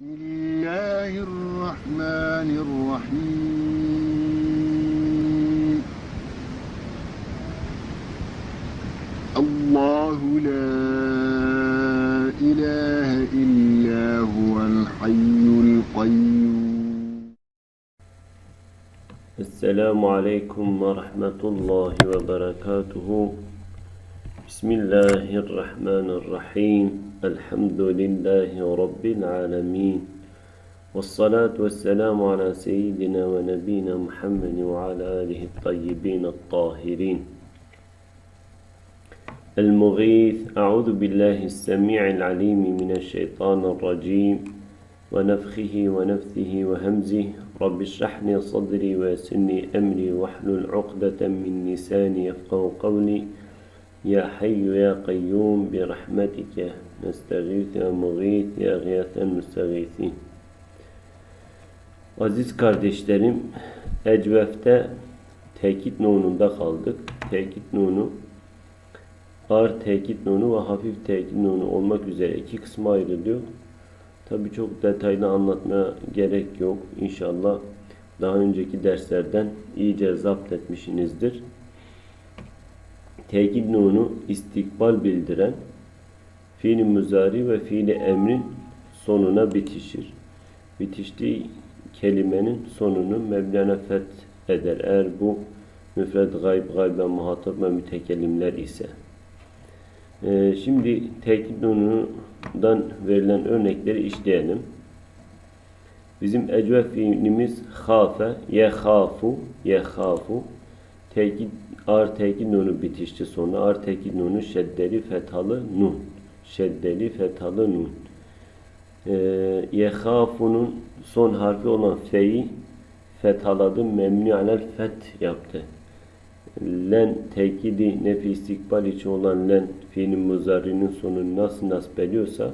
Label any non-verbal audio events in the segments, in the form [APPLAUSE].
بسم الله الرحمن الرحيم. الله لا إله إلا هو الحي القيوم. السلام عليكم ورحمة الله وبركاته. بسم الله الرحمن الرحيم. الحمد لله رب العالمين. والصلاة والسلام على سيدنا ونبينا محمد وعلى آله الطيبين الطاهرين. المغيث أعوذ بالله السميع العليم من الشيطان الرجيم. ونفخه ونفثه وهمزه رب اشرح لي صدري ويسر لي أمري واحلل عقدة من لساني يفقه قولي. يا حي يا قيوم برحمتك نستغيث يا مغيث يا غياث المستغيثين Aziz kardeşlerim, Ecvef'te tekit nununda kaldık. Tekit nunu, ağır tekit nunu ve hafif tekit nunu olmak üzere iki kısma ayrılıyor. Tabi çok detaylı anlatmaya gerek yok. İnşallah daha önceki derslerden iyice zapt etmişsinizdir. Tekit nunu istikbal bildiren fiil müzari ve fiili emrin sonuna bitişir. Bitiştiği kelimenin sonunu mebnene feth eder. Eğer bu müfred gayb, gaybe, muhatap ve mütekellimler ise. Ee, şimdi tekit nunundan verilen örnekleri işleyelim. Bizim ecve fiilimiz hafe, yehafu, yehafu. Tekit, ağır tekit nunu bitişti sonra. Ağır tekit nunu şeddeli fethalı nun. Şeddeli fethalı nun. Ee, yehafunun son harfi olan fe'yi fethaladı. Memni alel feth yaptı. Len tekidi nefi istikbal için olan len fiil muzarrinin sonunu nasıl nasip ediyorsa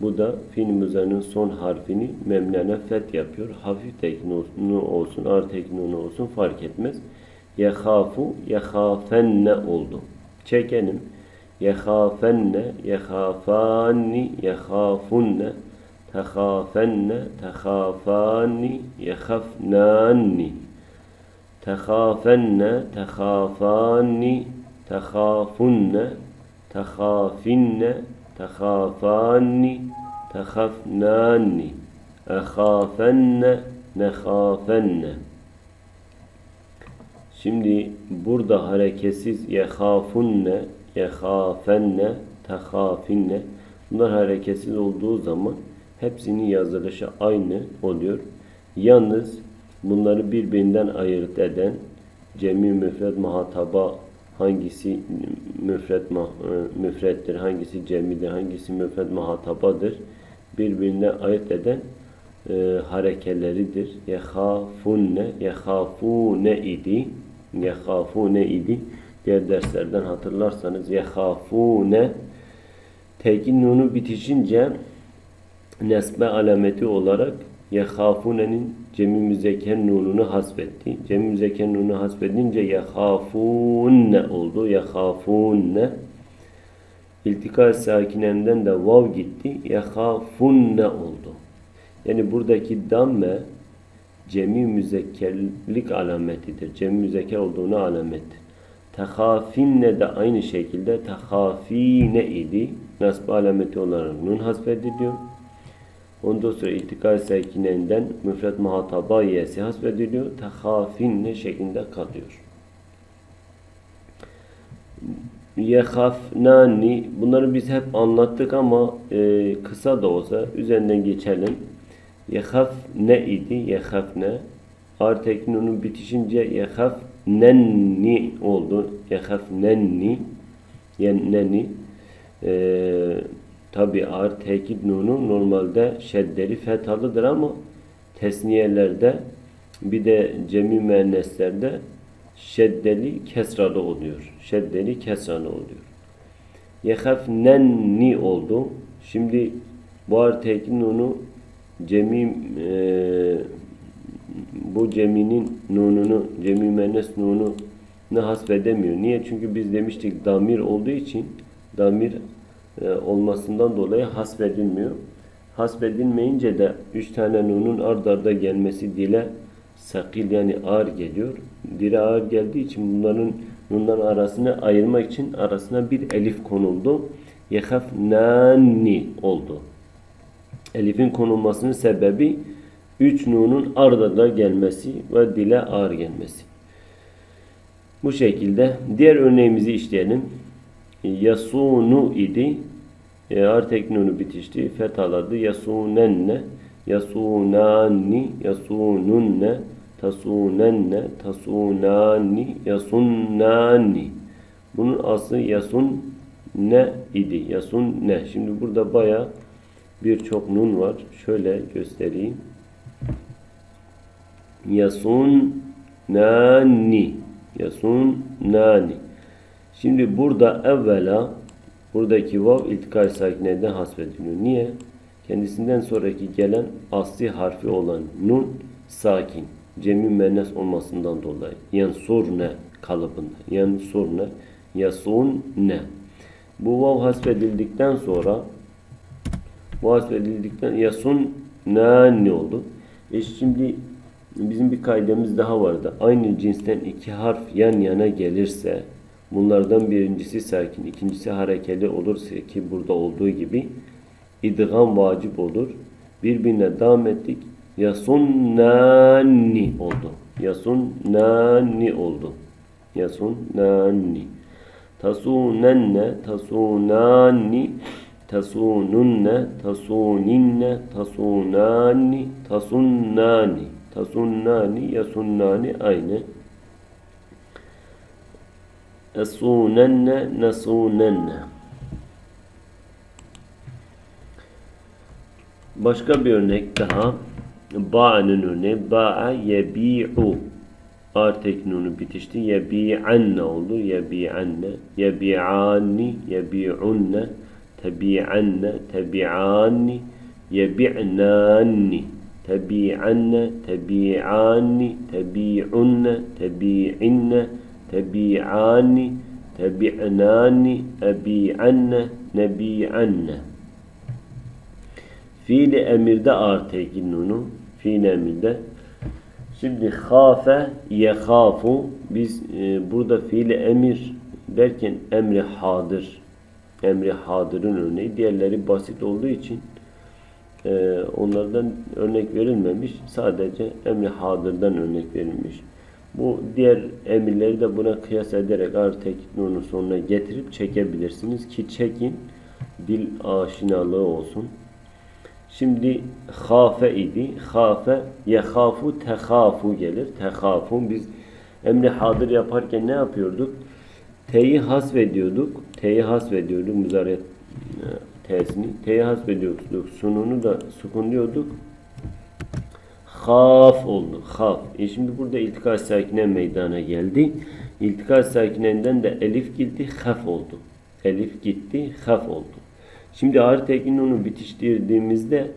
bu da fiil muzarrinin son harfini memnene fet yapıyor. Hafif teknunu olsun, ağır teknunu olsun fark etmez yehafu yehafenne oldu. Çekenim. Yehafenne yehafanni yehafunne tehafenne tehafanni yehafnanni tehafenne tehafanni tehafunne tehafinne tehafanni tehafnanni ehafenne nehafenne Şimdi burada hareketsiz yehafunne, yehafenne, tehafinne bunlar hareketsiz olduğu zaman hepsinin yazılışı aynı oluyor. Yalnız bunları birbirinden ayırt eden cemi müfred muhataba hangisi müfred müfrettir, hangisi cemidir, hangisi müfred muhatabadır birbirinden ayırt eden e, harekeleridir. Yehafunne, yehafune idi. Yehafune idi. Diğer derslerden hatırlarsanız yehafune tekin nunu bitişince nesbe alameti olarak yehafune'nin cemi müzekker nununu hasbetti. Cemi müzekker nununu hasbedince yehafunne oldu. Yehafunne İltika sakinenden de vav gitti. Yehafunne oldu. Yani buradaki damme cemi müzekkerlik alametidir. Cemi müzekker olduğunu alamettir. Tehafinne de aynı şekilde tehafine idi. Nasb alameti olarak nun hasbediliyor. Ondan sonra iltika sakinenden müfret muhataba yesi hasbediliyor. Tehafinne şeklinde kalıyor. Yehafnani bunları biz hep anlattık ama e, kısa da olsa üzerinden geçelim. Yehaf ne idi? Yehaf ne? Artık nunun bitişince yehaf nenni oldu. Yehaf nenni yenneni e, tabi ağır tekit nunu normalde şeddeli fethalıdır ama tesniyelerde bir de cemi müenneslerde şeddeli kesralı oluyor. Şeddeli kesralı oluyor. Yehaf nenni oldu. Şimdi bu ağır tekit nunu cemi e, bu ceminin nununu, cemi müennes nunu ne hasbedemiyor. Niye? Çünkü biz demiştik damir olduğu için damir e, olmasından dolayı hasbedilmiyor. Hasbedilmeyince de üç tane nunun ard arda gelmesi dile sakil yani ağır geliyor. Dile ağır geldiği için bunların nunların arasını ayırmak için arasına bir elif konuldu. Yehafnani oldu. Elifin konulmasının sebebi üç nunun ard arda gelmesi ve dile ağır gelmesi. Bu şekilde diğer örneğimizi işleyelim. Yasunu idi. E, artık nunu bitişti. Fethaladı. Yasunenne. Yasunani. Yasununne. Tasunenne. Tasunani. Yasunnani. Bunun aslı yasun ne idi. Yasun ne. Şimdi burada baya birçok nun var. Şöyle göstereyim. Yasun nani. Yasun nani. Şimdi burada evvela buradaki vav iltikay sakineden hasbediliyor. Niye? Kendisinden sonraki gelen asli harfi olan nun sakin. Cemi mennes olmasından dolayı. Yansurne kalıbında. Yansurne. Yasun ne. Bu vav hasbedildikten sonra bu hasbedildikten yasun ne oldu? E şimdi bizim bir kaidemiz daha vardı. Aynı cinsten iki harf yan yana gelirse bunlardan birincisi sakin, ikincisi harekeli olursa ki burada olduğu gibi idgam vacip olur. Birbirine devam ettik. Yasunnani oldu. Yasunnani oldu. Yasunnani. Tasunenne, tasunani, tasununne, tasuninne, tasunani, tasunnani. Tasunnani, yasunnani aynı. Esunenne, nesunenne. Başka bir örnek daha. Ba'nın örneği. Ba'a yebi'u. Artık nunu bitişti. Yebi'anne oldu. Yebi'anne. Yebi'anni. Yebi'unne. Tebi'anne. Tebi'anni. Yebi'nanni. Tebi'anne. Tebi'anni. Tebi'unne. Tebi'inne. Tebi'ani. Tebi'nani. Ebi'anne. Nebi'anne. Fiili emirde artık nunu. Fiili emirde. Şimdi hafe yehafu biz e, burada fiili emir derken emri hadır. Emri hadırın örneği. Diğerleri basit olduğu için e, onlardan örnek verilmemiş. Sadece emri hadırdan örnek verilmiş. Bu diğer emirleri de buna kıyas ederek artık nunu sonuna getirip çekebilirsiniz ki çekin dil aşinalığı olsun. Şimdi hafe idi. Hafe yehafu tehafu gelir. Tehafun biz emri hadır yaparken ne yapıyorduk? T'yi hasvediyorduk. T'yi hasvediyorduk. Müzaret T'sini. T'yi hasvediyorduk. Sununu da sukunluyorduk. Haf oldu. Haf. E şimdi burada iltika sakine meydana geldi. İltika sakinenden de elif gitti. Haf oldu. Elif gitti. Haf oldu. Şimdi ağır tekinunu bitiştirdiğimizde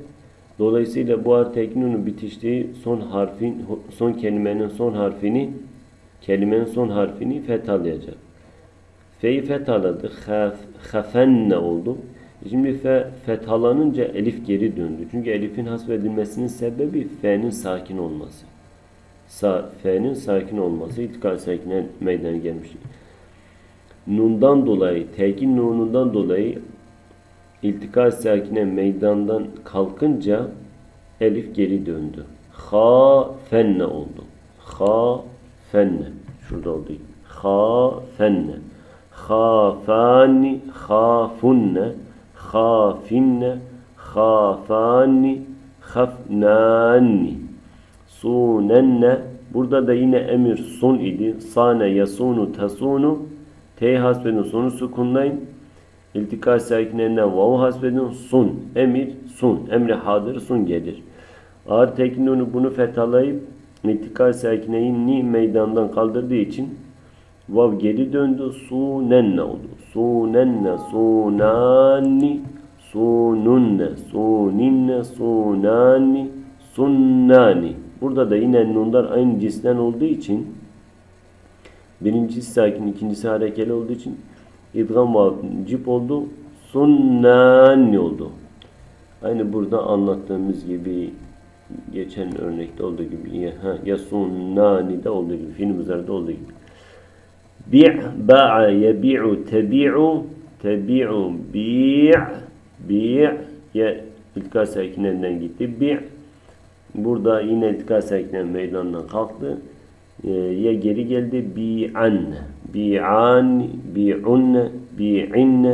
dolayısıyla bu ağır tekinunu bitiştiği son harfin son kelimenin son harfini kelimenin son harfini fethalayacak. Fe'yi fethaladı. Haf, hafenne oldu. Şimdi fe fethalanınca elif geri döndü. Çünkü elifin hasbedilmesinin sebebi fe'nin sakin olması. Sa fe'nin sakin olması iltikal sakine meydana gelmiş. Nundan dolayı, tekin nunundan dolayı İltika sakine meydandan kalkınca elif geri döndü. Ha fenne oldu. Ha fenne. Şurada oldu. Ha fenne. Khafani, khafunne, khafinne, khafani, khafnani. Sunenne. Burada da yine emir sun idi. Sane yasunu tasunu. T hasbeni sonu sukunlayın. İltika sakinlerinden vav hasbedin sun. Emir sun. Emri hadır sun gelir. Ağır tekinunu bunu fethalayıp iltika sakineyi ni meydandan kaldırdığı için vav geri döndü. Sunenne oldu. Sunenne sunani sununne suninne sunani sunnani. Burada da yine nunlar aynı cinsten olduğu için birincisi sakin, ikincisi harekeli olduğu için idgam vacip oldu. Sunnani oldu. Aynı burada anlattığımız gibi geçen örnekte olduğu gibi ya, ha, yasunani de olduğu gibi fiil muzaride olduğu gibi. Bi' ba'a yebi'u tebi'u tebi'u bi' bi' ya ilka sakinenden gitti. Bi' burada yine ilka sakinen meydandan kalktı. Ee, ya geri geldi bi'an bi'an bi'un bi'in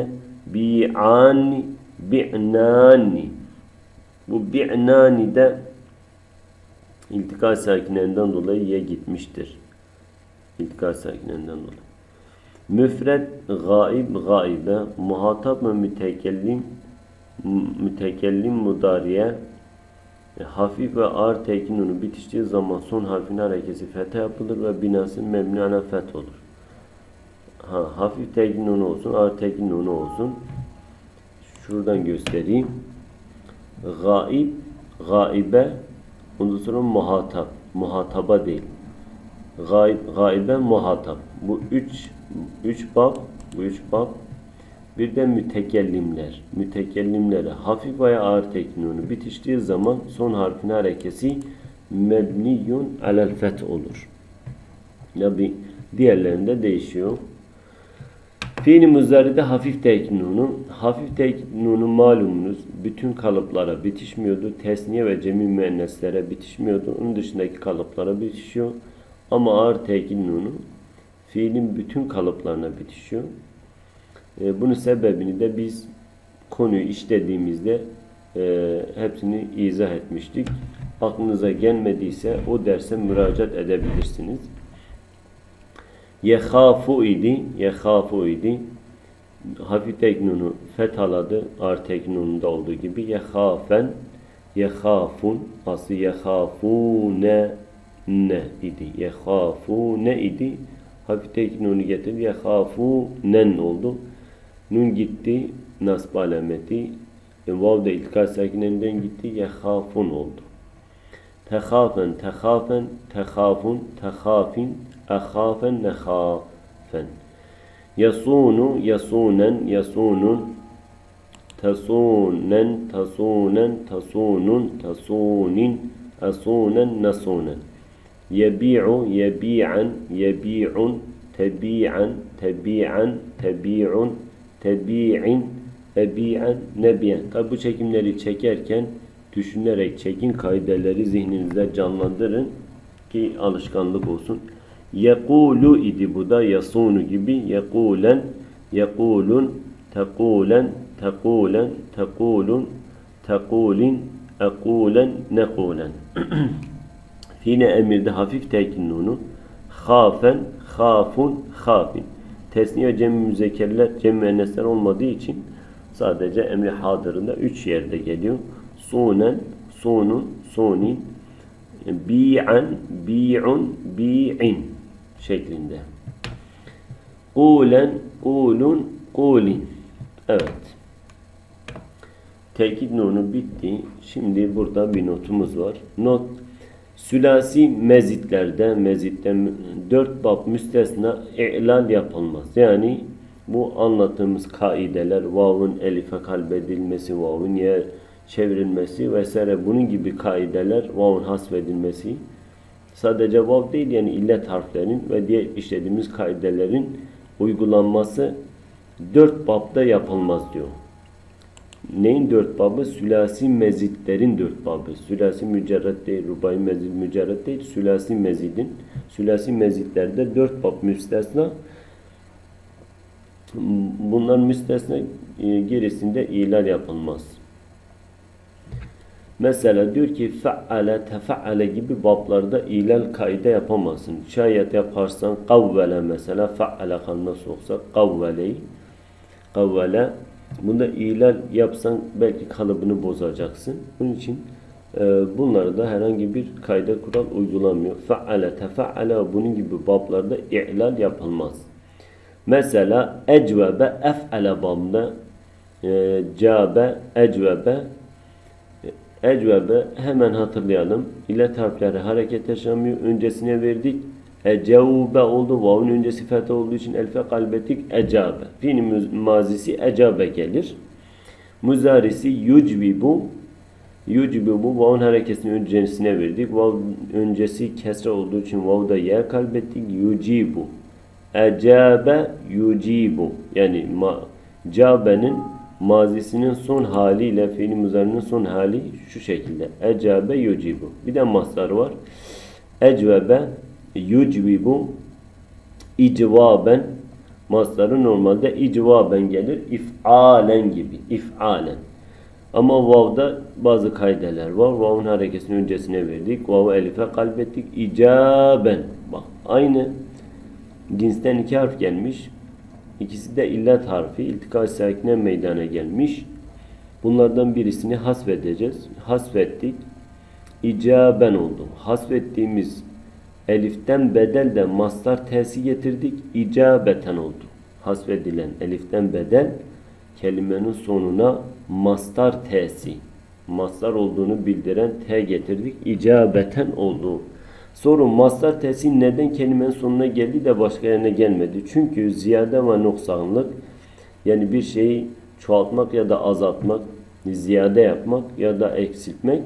bi'an bi'nani bu bi'nani de iltika sakinlerinden dolayı ye gitmiştir. İltika sakinlerinden dolayı. Müfred, gaib, gaibe, muhatap ve mütekellim, mütekellim mudariye, e, hafif ve ağır tekin nunu bitiştiği zaman son harfin harekesi fetha yapılır ve binası mebni feth olur. Ha, hafif tekin nunu olsun, ağır tekin nunu olsun. Şuradan göstereyim. Gaib, gaibe, ondan sonra muhatap. Muhataba değil. Gaib, gaibe, muhatap. Bu üç, üç bab, bu üç bab. Bir de mütekellimler. Mütekellimlere hafif veya ağır teknunu bitiştiği zaman son harfin harekesi mebniyun alel feth olur. Ya bir diğerlerinde değişiyor. Fiil-i muzaride hafif teknunu, hafif teknunu malumunuz bütün kalıplara bitişmiyordu. Tesniye ve cemi müenneslere bitişmiyordu. Onun dışındaki kalıplara bitişiyor. Ama ağır teknunu fiilin bütün kalıplarına bitişiyor. E, bunun sebebini de biz konuyu işlediğimizde e, hepsini izah etmiştik. Aklınıza gelmediyse o derse müracaat edebilirsiniz. Yehafu idi, yehafu idi. Hafif teknunu fethaladı, ağır teknununda olduğu gibi. Yehafen, yehafun, aslı yehafune ne idi. Yehafune idi. Hafif teknunu getirdi. Yehafu nen oldu. Nun gitti, nasb alameti. E, vav da ilka sakinlerinden gitti, yehafun oldu. Tehafen, tehafen, tehafun, tehafin, ehafen, nehafen. Yasunu, yasunen, yasunun, tasunen, tasunen, tasunun, tasunin, asunen, nasunen. Yebi'u, yebi'an, yebi'un, tebi'an, tebi'an, tebi'un, tebi'in, ebi'en, nebiyen. Tabi bu çekimleri çekerken düşünerek çekin kaideleri zihninizde canlandırın ki alışkanlık olsun. Yekulu idi bu da yasunu gibi. Yekulen, yekulun, tekulen, tekulen, tekulun, tekulin, ekulen, nekulen. [CLEARS THROAT] Fiine emirde hafif tekin nunu. Hafen, hafun, hafin. Tesniye cem müzekerler, cem müennesler olmadığı için sadece emri hadırında üç yerde geliyor. Sunen, sunun, sunin, bi'an, bi'un, bi'in şeklinde. Kulen, kulun, kulin. Evet. Tekit nunu bitti. Şimdi burada bir notumuz var. Not Sülasi mezitlerde, mezitte dört bab müstesna i'lal yapılmaz. Yani bu anlattığımız kaideler, vavun elife kalbedilmesi, vavun yer çevrilmesi vesaire bunun gibi kaideler, vavun hasfedilmesi sadece vav değil yani illet harflerin ve diğer işlediğimiz kaidelerin uygulanması dört babda yapılmaz diyor. Neyin dört babı? Sülasi mezitlerin dört babı. Sülasi mücerret değil, rubai mezit mücerret değil, sülasi mezidin. Sülasi mezitlerde dört bab müstesna. Bunlar müstesna e, gerisinde ilal yapılmaz. Mesela diyor ki fe'ale, tefe'ale gibi bablarda ilal kaide yapamazsın. Şayet yaparsan kavvele mesela fe'ale kanına soksa kavveleyi kavvele Bunda ilal yapsan belki kalıbını bozacaksın. Bunun için e, bunlarda herhangi bir kayda kural uygulanmıyor. Fe'ale, tefe'ale bunun gibi bablarda i'lal yapılmaz. Mesela ecvebe, ef'ale babında e, cabe, ecvebe ecvebe hemen hatırlayalım. İllet harfleri hareket yaşamıyor. Öncesine verdik. Ecevbe oldu. Vav'un öncesi fetha olduğu için elfe kalbetik ecabe. Fiil mazisi ecabe gelir. Muzarisi yucvibu Yucibu bu vavun harekesini öncesine verdik. Vav öncesi kesre olduğu için vavda yer kalbettik. Yucibu. Ecabe yucibu. Yani ma, cabenin mazisinin son haliyle fiil muzarinin son hali şu şekilde. Ecabe yucibu. Bir de mastar var. Ecvebe yucvibu icvaben mastarı normalde icvaben gelir. İf'alen gibi. İf'alen. Ama vav'da bazı kaydeler var. Vav'un harekesini öncesine verdik. Vav'u elife kalbettik. İcaben. Bak aynı cinsten iki harf gelmiş. İkisi de illet harfi. İltika sakine meydana gelmiş. Bunlardan birisini hasfedeceğiz. Hasfettik. İcaben oldu. Hasfettiğimiz eliften bedelden mastar tersi getirdik. İcabeten oldu. Hasfedilen eliften bedel kelimenin sonuna mastar t'si mastar olduğunu bildiren t getirdik. İcabeten oldu. Sorun mastar t'si neden kelimenin sonuna geldi de başka yerine gelmedi? Çünkü ziyade ve noksanlık yani bir şeyi çoğaltmak ya da azaltmak, ziyade yapmak ya da eksiltmek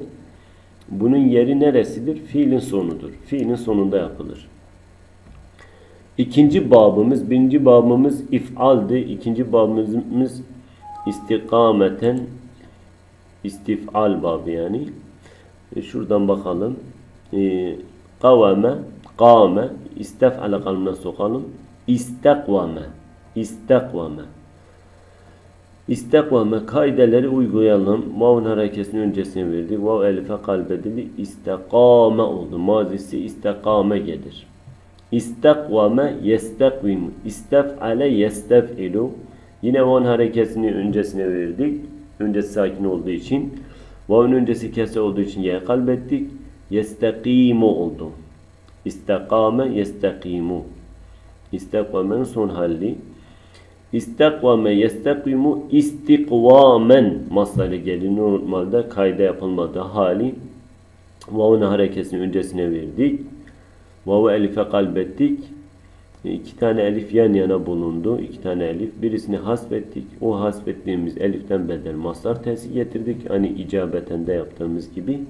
bunun yeri neresidir? Fiilin sonudur. Fiilin sonunda yapılır. İkinci babımız, birinci babımız if'aldi. İkinci babımız istikameten istifal babı yani. E, şuradan bakalım. E, kavame, kâme, istef'ale kalbine sokalım. İstekvame, istekvame. İstekvame kaideleri uygulayalım. Vav'ın harekesini öncesine verdik. Vav elife kalbedildi. İstekame oldu. Mazisi istekame gelir. İstekvame yestekvimu. İstef'ale yestef'ilu. Yine vav'ın harekesini öncesine verdik. Öncesi sakin olduğu için. Vav'ın öncesi kese olduğu için ye kalbettik. Yestekimu oldu. İstekame yestekimu. İstekvamenin son hali. İstekvame yestekimu istikvamen masları gelir. Normalde kayda yapılmadığı hali. Vav'ın harekesini öncesine verdik. Vav'ı elife kalbettik. İki tane elif yan yana bulundu. İki tane elif. Birisini hasbettik. O hasbettiğimiz eliften bedel maslar tesi getirdik. Hani icabeten de yaptığımız gibi.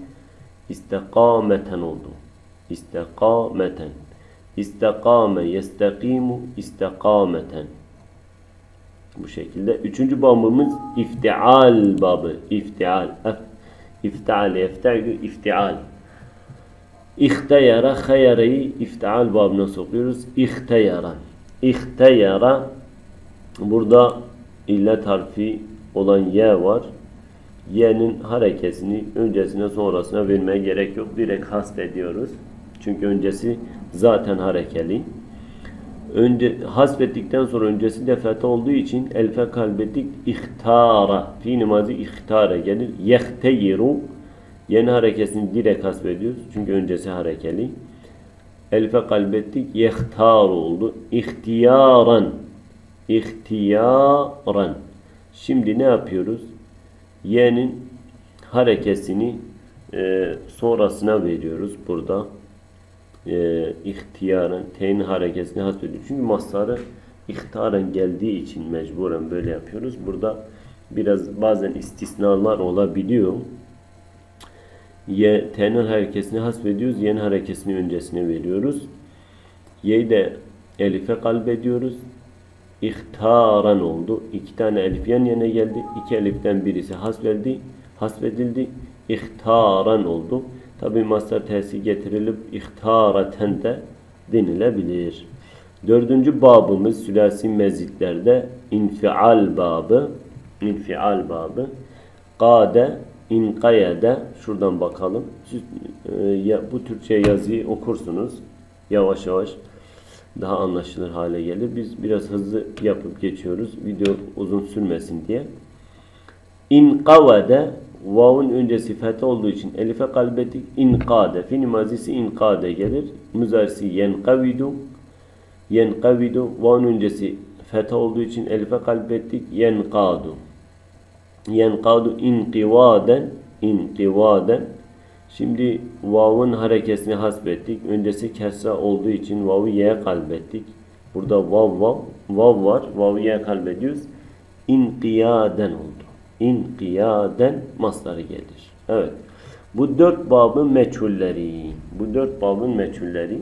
İstekameten oldu. İstekameten. İstekame yestekimu istekameten. Bu şekilde. Üçüncü babımız iftial babı. İftial. İftial. İftial. İftial. İhteyara hayarayı iftial babına sokuyoruz. İhteyara. İhteyara burada illet harfi olan ye var. Y'nin harekesini öncesine sonrasına vermeye gerek yok. Direkt hasbediyoruz. Çünkü öncesi zaten harekeli. Önce hasbettikten sonra öncesi de olduğu için elfe kalbettik ihtara. Fi namazı ihtara gelir. Yehteyiru Yeni harekesini direkt hasbediyoruz. Çünkü öncesi harekeli. Elfe kalbettik. Yehtar oldu. İhtiyaran. İhtiyaran. Şimdi ne yapıyoruz? Y'nin harekesini e, sonrasına veriyoruz burada. E, ihtiyaren. T'nin harekesini hasbediyoruz. Çünkü mastarı ihtaren geldiği için mecburen böyle yapıyoruz. Burada biraz bazen istisnalar olabiliyor. Y, T'nin harekesini hasbediyoruz. Y'nin harekesini öncesine veriyoruz. Y'yi de elife kalbediyoruz. İhtaran oldu. İki tane elif yan yana geldi. İki eliften birisi hasbedildi. Hasbedildi. İhtaran oldu. Tabi mastar tersi getirilip ihtaraten de denilebilir. Dördüncü babımız sülasi mezitlerde infial babı. İnfial babı. Kade İnkayede şuradan bakalım. Siz e, bu Türkçe yazıyı okursunuz. Yavaş yavaş daha anlaşılır hale gelir. Biz biraz hızlı yapıp geçiyoruz. Video uzun sürmesin diye. İnkavede vav'un öncesi fetha olduğu için elife kalbettik. İnkade. Fi'l mazisi inkade gelir. Müzarisi yenkavidu. Yenkavidu. Vav'un öncesi fetha olduğu için elife kalbettik. Yenkadu yenkadu inkivaden inkivaden Şimdi vav'ın harekesini hasbettik. Öncesi kesra olduğu için vav'ı y'ye kalbettik. Burada vav vav vav var. Vav'ı y'ye kalbediyoruz. İnkiyaden oldu. İnkiyaden masları gelir. Evet. Bu dört babın meçhulleri. Bu dört babın meçhulleri.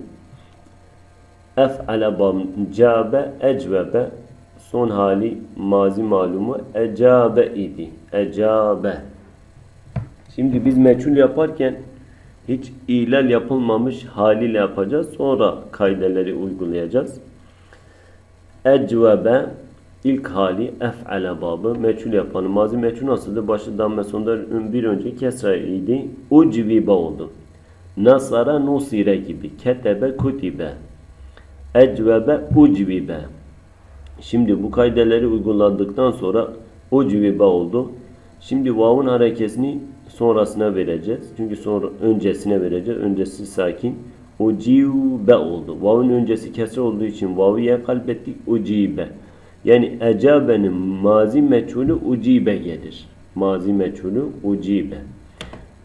Ef'ale babın cabe, ecvebe. Son hali mazi malumu ecabe idi. Ecabe. Şimdi biz meçhul yaparken hiç ilal yapılmamış haliyle yapacağız. Sonra kaideleri uygulayacağız. Ecvebe ilk hali ef'ale babı meçhul yapanı. Mazi meçhul nasıldı? Başı damme sonunda bir önce kesra idi. Ucvibe oldu. Nasara nusire gibi. Ketebe kutibe. Ecvebe ucvibe. Şimdi bu kaideleri uyguladıktan sonra ucvibe oldu. Şimdi vav'un harekesini sonrasına vereceğiz. Çünkü sonra öncesine vereceğiz. Öncesi sakin. Ucibe oldu. Vav'un öncesi kesre olduğu için vav'ı ya kalbettik ucibe. Yani ecabenin mazi meçhulü ucibe gelir. Mazi meçhulü ucibe.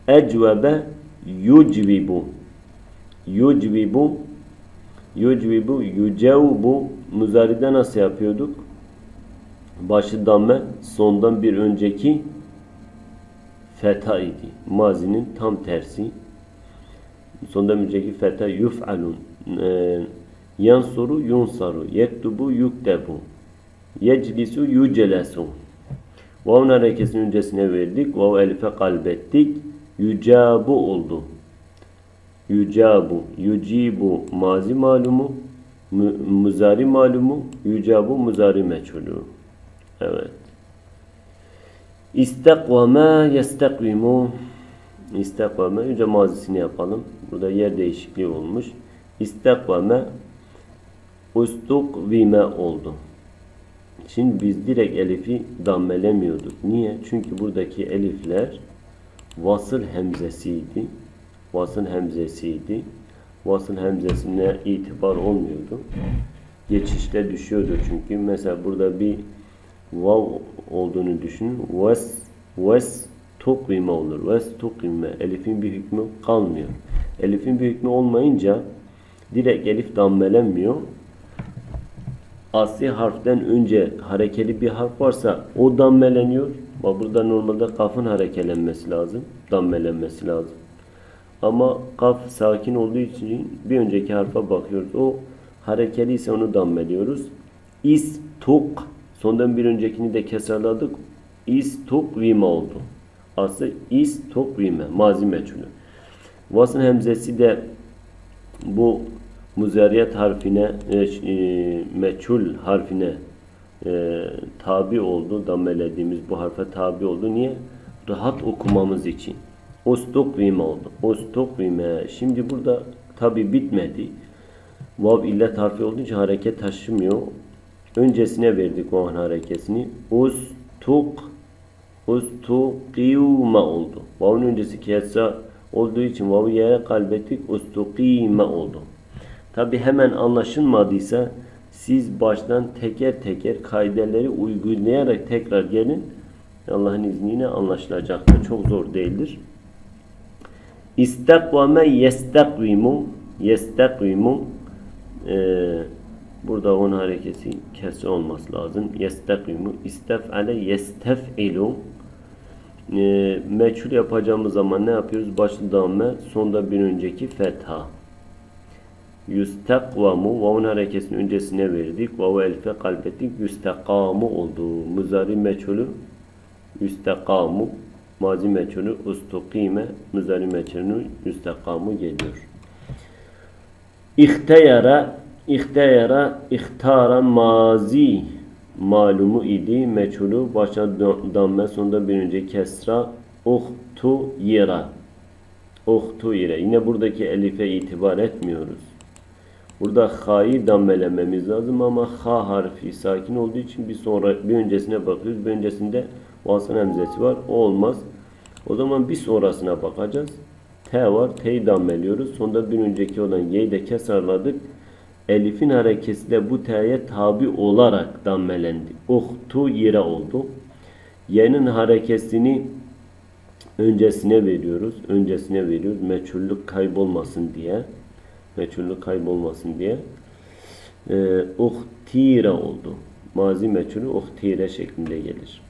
Ecvebe yucvibu. Yucvibu Yucvibu, yucevbu muzaride nasıl yapıyorduk? Başı damme, sondan bir önceki feta idi. Mazinin tam tersi. Sondan önceki feta yuf'alun. Ee, yansuru yunsaru. Yektubu yuktebu. Yeclisu yucelesu. Vav'ın harekesinin öncesine verdik. Vav elife kalbettik. Yucabu oldu. Yucabu, yucibu mazi malumu, mu- muzari malumu, yucabu muzari meçhulü. Evet. İstekvame yestekvimu. İstekvame önce mazisini yapalım. Burada yer değişikliği olmuş. İstekvame ustukvime oldu. Şimdi biz direkt elifi dammelemiyorduk. Niye? Çünkü buradaki elifler vasıl hemzesiydi. Vasıl hemzesiydi. Vasıl hemzesine itibar olmuyordu. Geçişte düşüyordu çünkü. Mesela burada bir vav olduğunu düşünün. Ves, ves tukvime olur. Ves tukvime. Elifin bir hükmü kalmıyor. Elifin bir hükmü olmayınca direkt elif dammelenmiyor. Asli harften önce harekeli bir harf varsa o dammeleniyor. Bak burada normalde kafın harekelenmesi lazım. Dammelenmesi lazım. Ama kaf sakin olduğu için bir önceki harfa bakıyoruz. O harekeli ise onu dammeliyoruz. İstuk sondan bir öncekini de kesarladık. İstuk vime oldu. Aslı istuk vime. Mazi meçhulü. Vasın hemzesi de bu muzariyet harfine e, e, meçhul harfine e, tabi oldu. Dammelediğimiz bu harfe tabi oldu. Niye? Rahat okumamız için. Ustukvime oldu. Ustukvime. Şimdi burada tabi bitmedi. Vav illet harfi olduğu için hareket taşımıyor. Öncesine verdik vav'ın harekesini. Ustuk Ustukiyume oldu. Vav'ın öncesi kesra olduğu için vav'ı yere kalbettik. Ustukime oldu. Tabi hemen anlaşılmadıysa siz baştan teker teker kaideleri uygulayarak tekrar gelin. Allah'ın izniyle anlaşılacaktır. Çok zor değildir. İstakvame yestakvimu yestakvimu ee, burada onun hareketi kesre olması lazım. Yestakvimu istef'ale yestef'ilu ee, meçhul yapacağımız zaman ne yapıyoruz? Başı damme, sonda bir önceki fetha. Yüstekvamu vavun harekesinin öncesine verdik. Vavu elife kalbettik. Yüstekamu oldu. Muzari meçhulü yüstekamu mazi meçhulü ustukime muzari meçhulü yüstekamu geliyor. İhteyara İhteyara ihtara mazi malumu idi. Meçhulü başa damme sonunda bir önce kesra uhtu yira uhtu yira. Yine buradaki elife itibar etmiyoruz. Burada ha'yı dammelememiz lazım ama ha harfi sakin olduğu için bir sonra bir öncesine bakıyoruz. Bir öncesinde vasıl hemzesi var. O olmaz. O zaman bir sonrasına bakacağız. T var. T'yi dammeliyoruz. Sonunda bir önceki olan y'yi de kesarladık. Elif'in hareketi de bu T'ye tabi olarak dammelendi. Uhtu yere oldu. Y'nin harekesini öncesine veriyoruz. Öncesine veriyoruz. Meçhullük kaybolmasın diye meçhullük kaybolmasın diye e, uhtire oldu. Mazi meçhulü uhtire şeklinde gelir.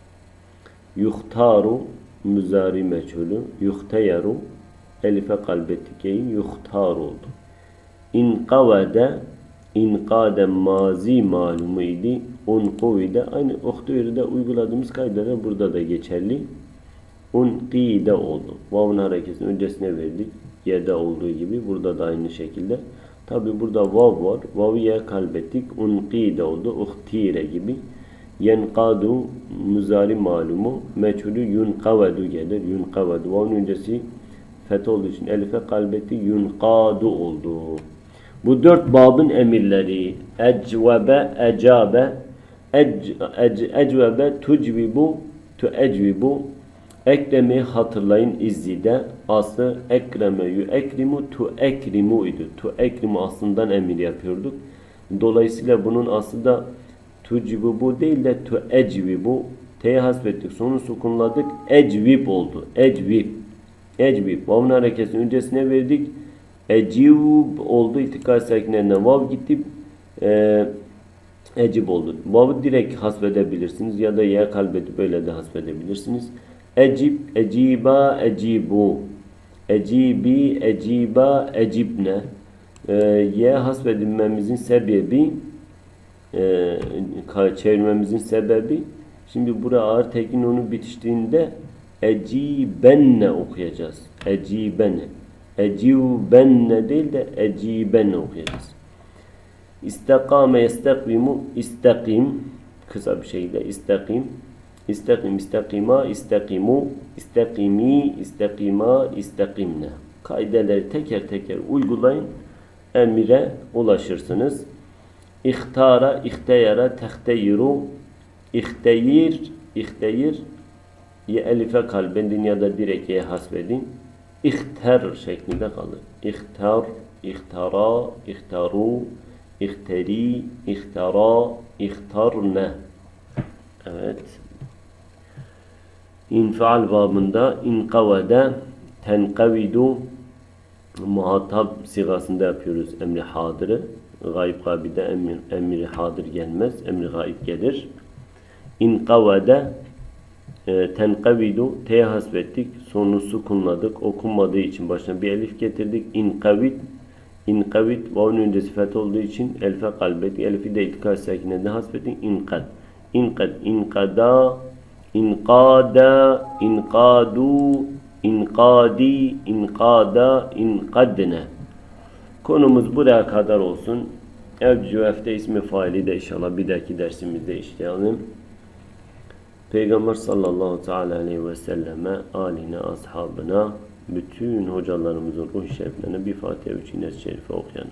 Yuhtaru müzari meçhulü. Yuhteyaru elife kalbettik yayın yuhtar oldu. İnkavede inkade mazi malumu idi. Unkuvide aynı Ohtuyur'da uyguladığımız kaydeler burada da geçerli. Unkide oldu. Vav'ın hareketini öncesine verdik. Yerde olduğu gibi burada da aynı şekilde. Tabi burada vav var. Vav'ı ye kalbettik. Unkide oldu. Uhtire gibi. Yenkadu müzari malumu. Meçhulü yunkavedu gelir. Yunkavedu. Vav'ın öncesi feth olduğu için elife kalbetti. Yunkadu oldu. Bu dört babın emirleri ecvebe, ecabe, ec, ec, ecvebe, tucvibu, tuecvibu, ekremeyi hatırlayın izzide. Aslı ekreme yu ekrimu tu ekrimu idi. Tu ekrimu aslından emir yapıyorduk. Dolayısıyla bunun aslı da tucvibu değil de tu ecvibu. T'ye hasbettik. Sonu sukunladık. Ecvib oldu. Ecvib. Ecvib. Vav'ın hareketini öncesine verdik. Ecib oldu. İtikad sakinlerinden vav gitti. Ee, ecib oldu. Vav'ı direkt hasbedebilirsiniz ya da ye kalbeti böyle de hasbedebilirsiniz. Ecib, eciba, ecibu. Ecibi, eciba, ecibne. Ee, ye hasbedilmemizin sebebi e, çevirmemizin sebebi şimdi burada ağır tekin onu bitiştiğinde ecibenne okuyacağız. Ecibenne. Ecibenne değil de ecibenne okuyacağız. İstakame yestakvimu istakim kısa bir şekilde istakim istakim istakima istakimu istakimi istakima istakimne kaideleri teker teker uygulayın emire ulaşırsınız. İhtara, ihteyara, tehteyiru, ihteyir, ihteyir, ye elife kalbendin ya da direkt ye hasbedin. İhter şeklinde kalır. İhtar, ihtara, ihtaru, ihteri, ihtara, ihtarne. Evet. İnfial babında inkavede tenkavidu muhatap sigasında yapıyoruz emri hadırı. Gayb kabide emir, emri hadır gelmez. Emri gayb gelir. İnkavede e, tenkavidu T'ye hasbettik. Sonunu sukunladık. Okunmadığı için başına bir elif getirdik. İnkavid İnkavid vavun öncesi feth olduğu için elfe kalbettik. Elifi de itikad sakinede hasbettik. İnkad. İnkad. İnkada İnkada İnkadu İnkadi İnkada İnkadne Konumuz buraya kadar olsun. Evcüefte ismi faili de inşallah bir dahaki dersimizde işleyelim. Peygamber sallallahu teala aleyhi ve selleme, aline, ashabına, bütün hocalarımızın ruh şeriflerine bir Fatiha, üç ines şerife okuyalım.